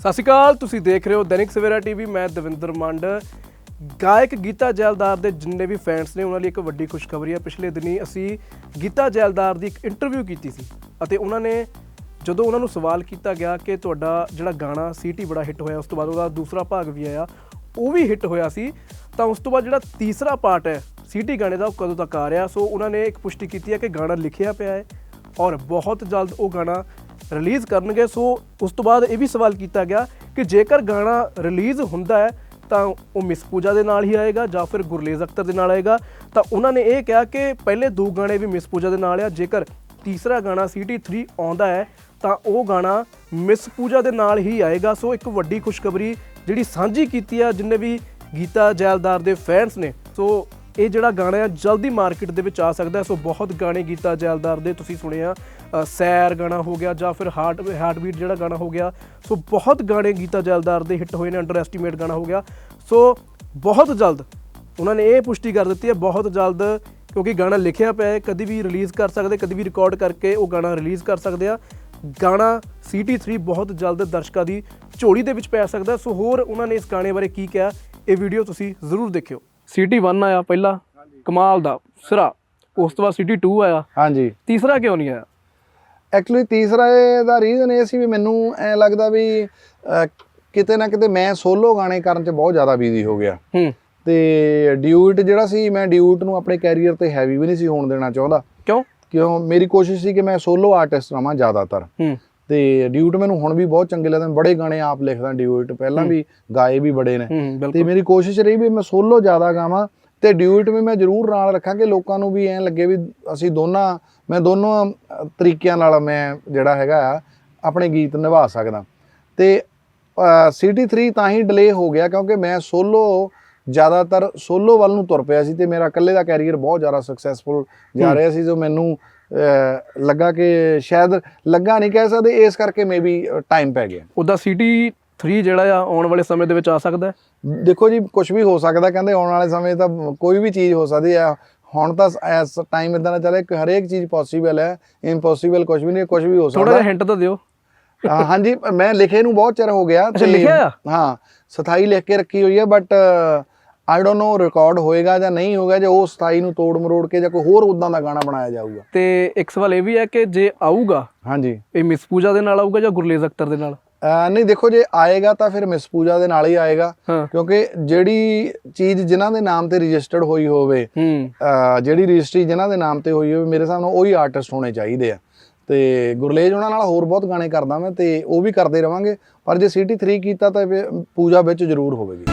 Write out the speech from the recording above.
ਸਤਿ ਸ਼੍ਰੀ ਅਕਾਲ, ਤੁਸੀਂ ਦੇਖ ਰਹੇ ਹੋ ਦੈਨਿਕ ਸਵੇਰਾ ਟੀਵੀ, ਮੈਂ ਦਵਿੰਦਰ ਮੰਡ। ਗਾਇਕ ਗੀਤਾ ਜੈਲਦਾਰ ਦੇ ਜਿੰਨੇ ਵੀ ਫੈਨਸ ਨੇ, ਉਹਨਾਂ ਲਈ ਇੱਕ ਵੱਡੀ ਖੁਸ਼ਖਬਰੀ ਹੈ ਪਿਛਲੇ ਦਿਨੀ ਅਸੀਂ ਗੀਤਾ ਜੈਲਦਾਰ ਦੀ ਇੱਕ ਇੰਟਰਵਿਊ ਕੀਤੀ ਸੀ ਅਤੇ ਉਹਨਾਂ ਨੇ ਜਦੋਂ ਉਹਨਾਂ ਨੂੰ ਸਵਾਲ ਕੀਤਾ ਗਿਆ ਕਿ ਤੁਹਾਡਾ ਜਿਹੜਾ ਗਾਣਾ ਸੀਟੀ ਬੜਾ ਹਿੱਟ ਹੋਇਆ, ਉਸ ਤੋਂ ਬਾਅਦ ਉਹਦਾ ਦੂਸਰਾ ਭਾਗ ਵੀ ਆਇਆ, ਉਹ ਵੀ ਹਿੱਟ ਹੋਇਆ ਸੀ, ਤਾਂ ਉਸ ਤੋਂ ਬਾਅਦ ਜਿਹੜਾ ਤੀਸਰਾ ਪਾਰਟ ਹੈ ਸੀਟੀ ਗਾਣੇ ਦਾ, ਉਹ ਕਦੋਂ ਤੱਕ ਆ ਰਿਹਾ? ਸੋ ਉਹਨਾਂ ਨੇ ਇੱਕ ਪੁਸ਼ਟੀ ਕੀਤੀ ਹੈ ਕਿ ਗਾਣਾ ਲਿਖਿਆ ਪਿਆ ਹੈ ਔਰ ਬਹੁਤ ਜਲਦ ਉਹ ਗਾਣਾ ਰਿਲੀਜ਼ ਕਰਨਗੇ, ਸੋ ਉਸ ਤੋਂ ਬਾਅਦ ਇਹ ਵੀ ਸਵਾਲ ਕੀਤਾ ਗਿਆ ਕਿ ਜੇਕਰ ਗਾਣਾ ਰਿਲੀਜ਼ ਹੁੰਦਾ ਹੈ, ਤਾਂ ਉਹ ਮਿਸ ਪੂਜਾ ਦੇ ਨਾਲ ਹੀ ਆਏਗਾ ਜਾਂ ਫਿਰ ਗੁਰਲੇਜ਼ ਅਖਤਰ ਦੇ ਨਾਲ ਆਏਗਾ। ਤਾਂ ਉਹਨਾਂ ਨੇ ਇਹ ਕਿਹਾ ਕਿ ਪਹਿਲੇ ਦੋ ਗਾਣੇ ਵੀ ਮਿਸ ਪੂਜਾ ਦੇ ਨਾਲ ਆ, ਜੇਕਰ ਤੀਸਰਾ ਗਾਣਾ ਸੀਟੀ 3 ਆਉਂਦਾ ਹੈ, ਤਾਂ ਉਹ ਗਾਣਾ ਮਿਸ ਪੂਜਾ ਦੇ ਨਾਲ ਹੀ ਆਏਗਾ। ਸੋ ਇੱਕ ਵੱਡੀ ਖੁਸ਼ਖਬਰੀ ਜਿਹੜੀ ਸਾਂਝੀ ਕੀਤੀ ਆ, ਜਿੰਨੇ ਵੀ ਗੀਤਾ ਜੈਲਦਾਰ ਦੇ ਫੈਨਸ ਨੇ। ਸੋ ਇਹ ਜਿਹੜਾ ਗਾਣਾ ਹੈ ਜਲਦੀ ਮਾਰਕੀਟ ਦੇ ਵਿੱਚ ਆ ਸਕਦਾ ਸੋ ਬਹੁਤ ਗਾਣੇ ਗੀਤਾ ਜੈਲਦਾਰ ਦੇ ਤੁਸੀਂ ਸੁਣੇ ਆ। ਸੈਰ ਗਾਣਾ ਹੋ ਗਿਆ ਜਾਂ ਫਿਰ ਹਾਰਟ ਹਾਰਟ ਬੀਟ ਜਿਹੜਾ ਗਾਣਾ ਹੋ ਗਿਆ। ਸੋ ਬਹੁਤ ਗਾਣੇ ਗੀਤਾ ਜੈਲਦਾਰ ਦੇ ਹਿੱਟ ਹੋਏ ਨੇ ਅੰਡਰ ਐਸਟੀਮੇਟ ਗਾਣਾ ਹੋ ਗਿਆ। ਸੋ ਬਹੁਤ ਜਲਦ ਉਹਨਾਂ ਨੇ ਇਹ ਪੁਸ਼ਟੀ ਕਰ ਦਿੱਤੀ ਹੈ, ਬਹੁਤ ਜਲਦ, ਕਿਉਂਕਿ ਗਾਣਾ ਲਿਖਿਆ ਪਿਆ ਹੈ, ਕਦੀ ਵੀ ਰਿਲੀਜ਼ ਕਰ ਸਕਦੇ, ਕਦੀ ਵੀ ਰਿਕਾਰਡ ਕਰਕੇ ਉਹ ਗਾਣਾ ਰਿਲੀਜ਼ ਕਰ ਸਕਦੇ ਆ। ਗਾਣਾ CT3 ਬਹੁਤ ਜਲਦ ਦਰਸ਼ਕਾਂ ਦੀ ਝੋਲੀ ਦੇ ਵਿੱਚ ਪੈ ਸਕਦਾ ਸੋ ਹੋਰ ਉਹਨਾਂ ਨੇ ਇਸ ਗਾਣੇ ਬਾਰੇ ਕੀ ਕਿਹਾ, ਇਹ ਵੀਡੀਓ ਤੁਸੀਂ ਜ਼ਰੂਰ ਦੇਖਿਓ। CT1 ਆਇਆ ਪਹਿਲਾ ਕਮਾਲ ਦਾ ਸਿਰਾ। ਉਸ ਤੋਂ ਬਾਅਦ CT2 ਆਇਆ। ਹਾਂਜੀ। ਤੀਸਰਾ ਕਿਉਂ ਨਹੀਂ ਆਇਆ? ਐਕਚੁਅਲੀ ਤੀਸਰਾ ਇਹਦਾ ਰੀਜ਼ਨ ਇਹ ਸੀ ਵੀ ਮੈਨੂੰ ਐ ਲੱਗਦਾ ਵੀ ਕਿਤੇ ਨਾ ਕਿਤੇ ਮੈਂ ਸੋਲੋ ਗਾਣੇ ਕਰਨ 'ਚ ਬਹੁਤ ਜ਼ਿਆਦਾ ਬਿਜ਼ੀ ਹੋ ਗਿਆ। ਹੂੰ। ਤੇ ਡਿਊਟ ਜਿਹੜਾ ਸੀ ਮੈਂ ਡਿਊਟ ਨੂੰ ਆਪਣੇ ਕੈਰੀਅਰ ਤੇ ਹੈਵੀ ਵੀ ਨਹੀਂ ਸੀ ਹੋਣ ਦੇਣਾ ਚਾਹੁੰਦਾ। ਕਿਉਂ? ਕਿਉਂ? ਮੇਰੀ ਕੋਸ਼ਿਸ਼ ਸੀ ਕਿ ਮੈਂ ਸੋਲੋ ਆਰਟਿਸਟ ਰਵਾਂ ਜ਼ਿਆਦਾਤਰ। ਹੂੰ। ਤੇ ਡਿਊਟ ਮੈਨੂੰ ਹੁਣ ਵੀ ਬਹੁਤ ਚੰਗੇ ਲੱਗਦੇ ਨੇ ਬੜੇ ਗਾਣੇ ਆਪ ਲਿਖਦਾ ਡਿਊਟ ਪਹਿਲਾਂ ਵੀ ਗਾਏ ਵੀ ਬੜੇ ਨੇ। ਤੇ ਮੇਰੀ ਕੋਸ਼ਿਸ਼ ਰਹੀ ਵੀ ਮੈਂ ਸੋਲੋ ਜ਼ਿਆਦਾ ਗਾਵਾਂ ਤੇ ਡਿਊਟ ਵੀ ਮੈਂ ਜ਼ਰੂਰ ਨਾਲ ਰੱਖਾਂ ਕਿ ਲੋਕਾਂ ਨੂੰ ਵੀ ਐਂ ਲੱਗੇ ਵੀ ਅਸੀਂ ਦੋਨਾਂ ਮੈਂ ਦੋਨੋਂ ਤਰੀਕਿਆਂ ਨਾਲ ਮੈਂ ਜਿਹੜਾ ਹੈਗਾ ਆਪਣੇ ਗੀਤ ਨਿਭਾ ਸਕਦਾ। ਤੇ ਸਿਟੀ 3 ਤਾਂ ਹੀ ਡਿਲੇ ਹੋ ਗਿਆ ਕਿਉਂਕਿ ਮੈਂ ਸੋਲੋ ਜ਼ਿਆਦਾਤਰ ਸੋਲੋ ਵੱਲ ਨੂੰ ਤੁਰ ਪਿਆ ਸੀ ਤੇ ਮੇਰਾ ਇਕੱਲੇ ਦਾ ਕੈਰੀਅਰ ਬਹੁਤ ਜ਼ਿਆਦਾ ਸਕਸੈਸਫੁਲ ਜਾ। ਰਿਹਾ ਸੀ ਜੋ ਮੈਨੂੰ ਲੱਗਾ ਕਿ ਸ਼ਾਇਦ ਲੱਗਾ ਨਹੀਂ ਕਹਿ ਸਕਦੇ ਇਸ ਕਰਕੇ ਮੇਬੀ ਟਾਈਮ ਪੈ ਗਿਆ। ਉਹਦਾ CT3 ਜਿਹੜਾ ਆ ਆਉਣ ਵਾਲੇ ਸਮੇਂ ਦੇ ਵਿੱਚ ਆ ਸਕਦਾ ਦੇਖੋ ਜੀ ਕੁਝ ਵੀ ਹੋ ਸਕਦਾ ਕਹਿੰਦੇ ਆਉਣ ਵਾਲੇ ਸਮੇਂ ਤਾਂ ਕੋਈ ਵੀ ਚੀਜ਼ ਹੋ ਸਕਦੀ ਹੈ ਹੁਣ ਤਾਂ ਇਸ ਟਾਈਮ ਇਦਾਂ ਦਾ ਚੱਲੇ ਕਿ ਹਰੇਕ ਚੀਜ਼ ਪੋਸੀਬਲ ਹੈ ਇੰਪੋਸੀਬਲ ਕੁਝ ਵੀ ਨਹੀਂ ਕੁਝ ਵੀ ਹੋ ਥੋੜਾ ਸਕਦਾ ਜਿਹਾ ਹਿੰਟ ਤਾਂ ਦਿਓ। ਹਾਂਜੀ ਮੈਂ ਲਿਖੇ ਨੂੰ ਬਹੁਤ ਚਿਰ ਹੋ ਗਿਆ ਅੱਛਾ, ਲਿਖਿਆ ਆ? ਹਾਂ ਸਥਾਈ ਲਿਖ ਕੇ ਰੱਖੀ ਹੋਈ ਹੈ but I don't know record ਹੋਏਗਾ ਜਾਂ ਨਹੀਂ ਹੋਏਗਾ ਜੇ ਉਹ ਸਥਾਈ ਨੂੰ ਤੋੜ ਮਰੋੜ ਕੇ ਜਾਂ ਕੋਈ ਹੋਰ ਉਦਾਂ ਦਾ ਗਾਣਾ ਬਣਾਇਆ ਜਾਊਗਾ। ਤੇ ਇੱਕ ਸਵਾਲ ਇਹ ਵੀ ਹੈ ਕਿ ਜੇ ਆਊਗਾ ਹਾਂਜੀ। ਇਹ ਮਿਸ ਪੂਜਾ ਦੇ ਨਾਲ ਆਊਗਾ ਜਾਂ ਗੁਰਲੇਜ਼ ਅਖਤਰ ਦੇ ਨਾਲ? ਨਹੀਂ ਦੇਖੋ ਜੇ ਆਏਗਾ ਤਾਂ ਫਿਰ ਮਿਸ ਪੂਜਾ ਦੇ ਨਾਲ ਹੀ ਆਏਗਾ ਕਿਉਂਕਿ ਜਿਹੜੀ ਚੀਜ਼ ਜਿਨ੍ਹਾਂ ਦੇ ਨਾਮ ਤੇ ਰਜਿਸਟਰਡ ਹੋਈ ਹੋਵੇ ਜਿਹੜੀ ਰਜਿਸਟਰੀ ਜਿਨ੍ਹਾਂ ਦੇ ਨਾਮ ਤੇ ਹੋਈ ਹੋਵੇ ਮੇਰੇ ਹਿਸਾਬ ਨਾਲ ਉਹੀ ਆਰਟਿਸਟ ਹੋਣੇ ਚਾਹੀਦੇ ਆ। ਤੇ ਗੁਰਲੇਜ ਉਹਨਾਂ ਨਾਲ ਹੋਰ ਬਹੁਤ ਗਾਣੇ ਕਰਦਾ ਮੈਂ ਤੇ ਉਹ ਵੀ ਕਰਦੇ ਰਵਾਂਗੇ ਪਰ ਜੇ ਸਿਟੀ 3 ਕੀਤਾ ਤਾਂ ਪੂਜਾ ਵਿੱਚ ਜ਼ਰੂਰ ਹੋਵੇਗੀ।